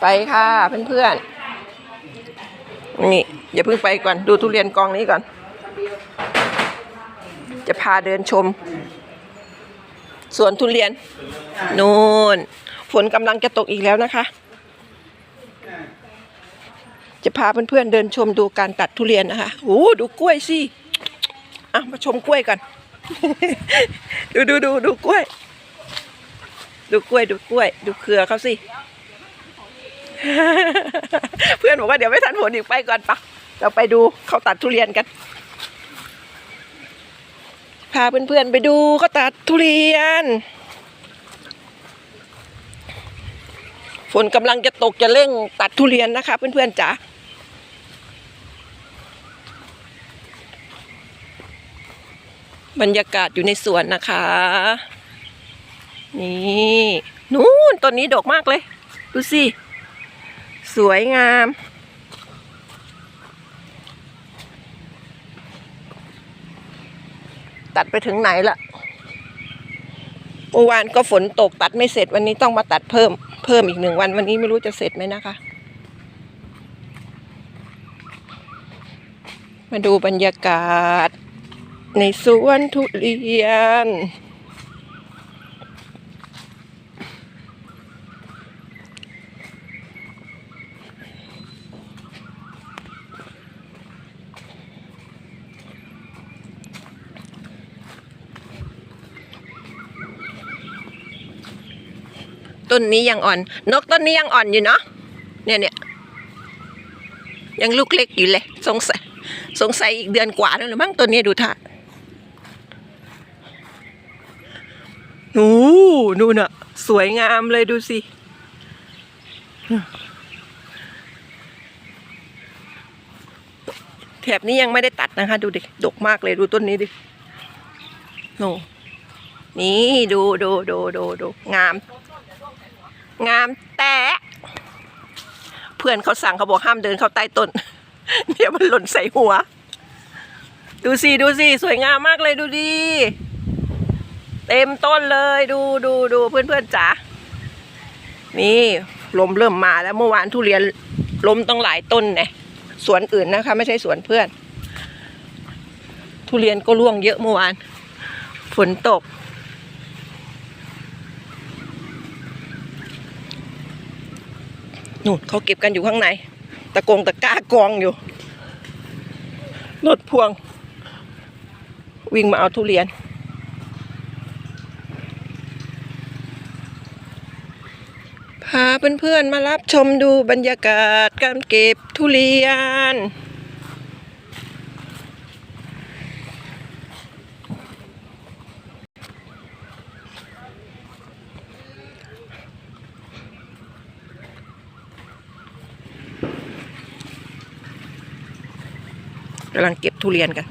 ไปค่ะเพื่อนๆ นี่ อย่าเพิ่งไปก่อน ดูทุเรียนกองนี้ก่อน จะพาเดินชม สวนทุเรียน นู่น ฝนกำลังจะตกอีกแล้วนะคะ จะพาเพื่อนๆเดินชมดูการตัดทุเรียนนะคะโอ้ดูกล้วยสิ อะ มาชมกล้วยกัน ดูดูดูดูกล้วย ดูกล้วยดูกล้วย ดูเครือเขาสิ เพื่อนบอกว่าเดี๋ยวไม่ทันฝนอีกไปก่อนปะเราไปดูเขาตัดทุเรียนกัน พาเพื่อนๆไปดูเขาตัดทุเรียน ฝนกำลังจะตกจะเร่งตัดทุเรียนนะคะ เพื่อนๆจ๋าบรรยากาศอยู่ในสวนนะคะ นี่ นู่นต้นนี้ดกมากเลย ดูสิ สวยงาม ตัดไปถึงไหนละเมื่อวานก็ฝนตกตัดไม่เสร็จวันนี้ต้องมาตัดเพิ่ม เพิ่มอีกหนึ่งวันวันนี้ไม่รู้จะเสร็จไหมนะคะ มาดูบรรยากาศในสวนทุเรียน ต้นนี้ยังอ่อน นกต้นนี้ยังอ่อนอยู่เนาะเนี่ยเนี่ยยังลูกเล็กอยู่เลย สงสัยสงสัยอีกเดือนกว่าแล้วหรือมั้งต้นนี้ดูท่าโอ้นู่นน่ะ สวยงามเลยดูสิแถบนี้ยังไม่ได้ตัดนะคะ ดูดิดกมากเลยดูต้นนี้ดิโน่นี่ดูดูดูดูดูงาม งามแต่เพื่อนเขาสั่งเขาบอกห้ามเดินเข้าใต้ต้น เดี๋ยวมันหล่นใส่หัว ดูสิดูสิสวยงามมากเลยดูดิเต็มต้นเลยดูดูดูเพื่อนเพื่อนๆจ๋านี่ลมเริ่มมาแล้วเมื่อวานทุเรียนลมต้องหลายต้นเนี่ยสวนอื่นนะคะ ไม่ใช่สวนเพื่อน ทุเรียนก็ร่วงเยอะเมื่อวาน ฝนตก นู่นเขาเก็บกันอยู่ข้างใน ตะกงตะก้ากองอยู่ รถพ่วง วิ่งมาเอาทุเรียน พาเพื่อนๆมารับชมดูบรรยากาศการเก็บทุเรียน กำลังเก็บทุเรียนกัน